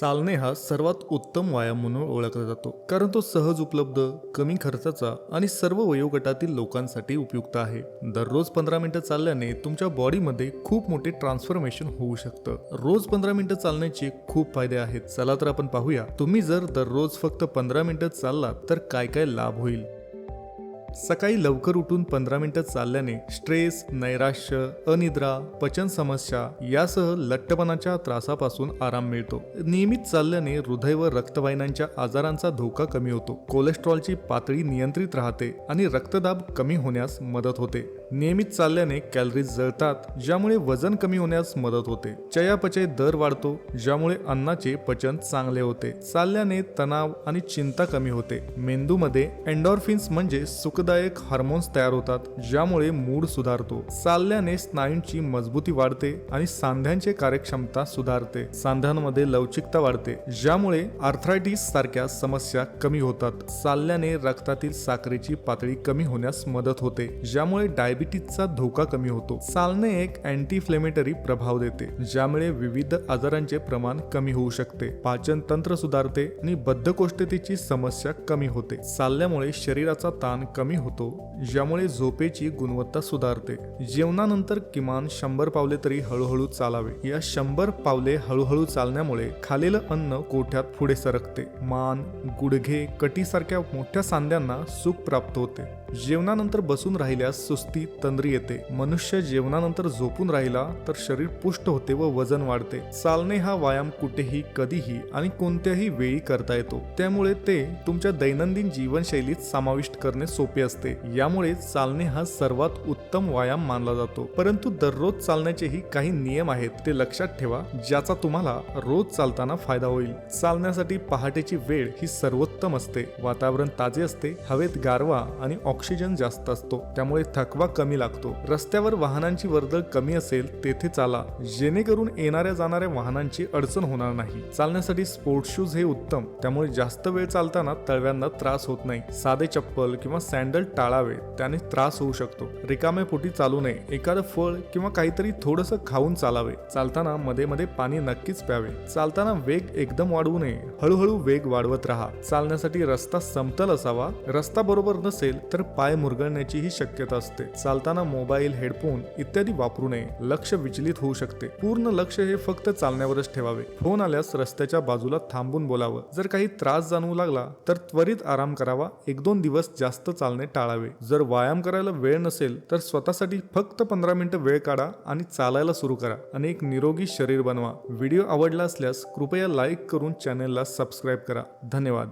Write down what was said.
चालणे हा सर्वात उत्तम व्यायाम म्हणून ओळखला जातो. कारण तो सहज उपलब्ध कमी खर्चाचा आणि सर्व वयोगटातील लोकांसाठी उपयुक्त आहे. दररोज पंधरा मिनिटं चालल्याने तुमच्या बॉडीमध्ये खूप मोठे ट्रान्सफॉर्मेशन होऊ शकतं. रोज पंधरा मिनिटं चालण्याचे खूप फायदे आहेत. चला तर आपण पाहूया तुम्ही जर दररोज फक्त पंधरा मिनिटं चाललात तर काय काय लाभ होईल? सकाळी लवकर उठून पंधरा मिनिटं चालल्याने स्ट्रेस नैराश्य अनिद्रा पचन समस्या यासह लठ्ठपणाच्या त्रासापासून आराम मिळतो. नियमित चालल्याने हृदय व रक्तवाहिन्यांच्या आजारांचा धोका कमी होतो. कोलेस्ट्रॉलची पातळी नियंत्रित राहते आणि रक्तदाब कमी होण्यास मदत होते. नियमित चालल्याने कॅलरीज जळतात ज्यामुळे वजन कमी होण्यास मदत होते. चयापचय दर वाढतो ज्यामुळे अन्नाचे पचन चांगले होते. चालल्याने तणाव आणि चिंता कमी होते. मेंदूमध्ये एन्डॉर्फिन्स म्हणजे सुखदायक हार्मोन्स तयार होतात ज्यामुळे मूड सुधारतो. चालल्याने स्नायूंची मजबूती वाढते आणि सांध्यांची कार्यक्षमता सुधारते. सांध्यांमध्ये लवचिकता वाढते ज्यामुळे आर्थरायटिस सारख्या समस्या कमी होतात. चालल्याने रक्तातील साखरेची पातळी कमी होण्यास मदत होते ज्यामुळे डायबिटीजचा धोका कमी होतो. चालणे एक अँटीफ्लेमेटरी प्रभाव देते ज्यामुळे विविध आजारांचे प्रमाण कमी होऊ शकते. पाचन तंत्र सुधारते आणि बद्धकोष्ठतेची समस्या कमी होते. चालल्यामुळे शरीराचा ताण कमी होतो ज्यामुळे झोपेची गुणवत्ता सुधारते. जेवणानंतर किमान शंभर पावले तरी हळूहळू चालावे. या शंभर पावले हळूहळू चालण्यामुळे खालेलं अन्न कोठ्यात पुढे सरकते. मान गुडघे कटीसारख्या मोठ्या सांध्यांना सुख प्राप्त होते. जेवणानंतर बसून राहिल्यास सुस्ती तंद्री येते. मनुष्य जेवणानंतर झोपून राहिला तर शरीर पुष्ट होते व वजन वाढते. चालणे हा व्यायाम कुठेही कधीही आणि कोणत्याही वेळी करता येतो. त्यामुळे ते तुमच्या दैनंदिन जीवनशैलीत समाविष्ट करणे सोपे असते. यामुळे चालणे हा सर्वात उत्तम व्यायाम मानला जातो. परंतु दररोज चालण्याचेही काही नियम आहेत ते लक्षात ठेवा ज्याचा तुम्हाला रोज चालताना फायदा होईल. चालण्यासाठी पहाटेची वेळ ही सर्वोत्तम असते. वातावरण ताजे असते हवेत गारवा आणि ऑक्सिजन जास्त असतो. त्यामुळे थकवा कमी लागतो. रस्त्यावर वाहनांची वर्दळ कमी असेल तेथे चाला. जेणेकरून येणाऱ्या जाणाऱ्या वाहनांची अडचण होणार नाही. चालण्यासाठी स्पोर्ट्स शूज हे उत्तम. त्यामुळे जास्त वेळ चालताना तळव्यांना त्रास होत नाही. साधे चप्पल किंवा सँडल टाळावे त्याने त्रास होऊ शकतो. रिकाम्या पोटी चालू नये. एखादं फळ किंवा काहीतरी थोडंसं खाऊन चालावे. चालताना मध्ये मध्ये पाणी नक्कीच प्यावे. चालताना वेग एकदम वाढवू नये. हळूहळू वेग वाढवत राहा. चालण्यासाठी रस्ता समतल असावा. रस्ता बरोबर नसेल तर पाय मुरगळण्याचीही शक्यता असते. चालताना मोबाईल हेडफोन इत्यादी वापरू नये. लक्ष विचलित होऊ शकते. पूर्ण लक्ष हे फक्त चालण्यावरच ठेवावे. फोन आल्यास रस्त्याच्या बाजूला थांबून बोलावं. जर काही त्रास जाणवू लागला तर त्वरित आराम करावा. एक दोन दिवस जास्त चालणे टाळावे. जर व्यायाम करायला वेळ नसेल तर स्वतःसाठी फक्त पंधरा मिनिटं वेळ काढा आणि चालायला सुरू करा. आणि एक निरोगी शरीर बनवा. व्हिडिओ आवडला असल्यास कृपया लाईक करून चॅनेलला सबस्क्राईब करा. धन्यवाद.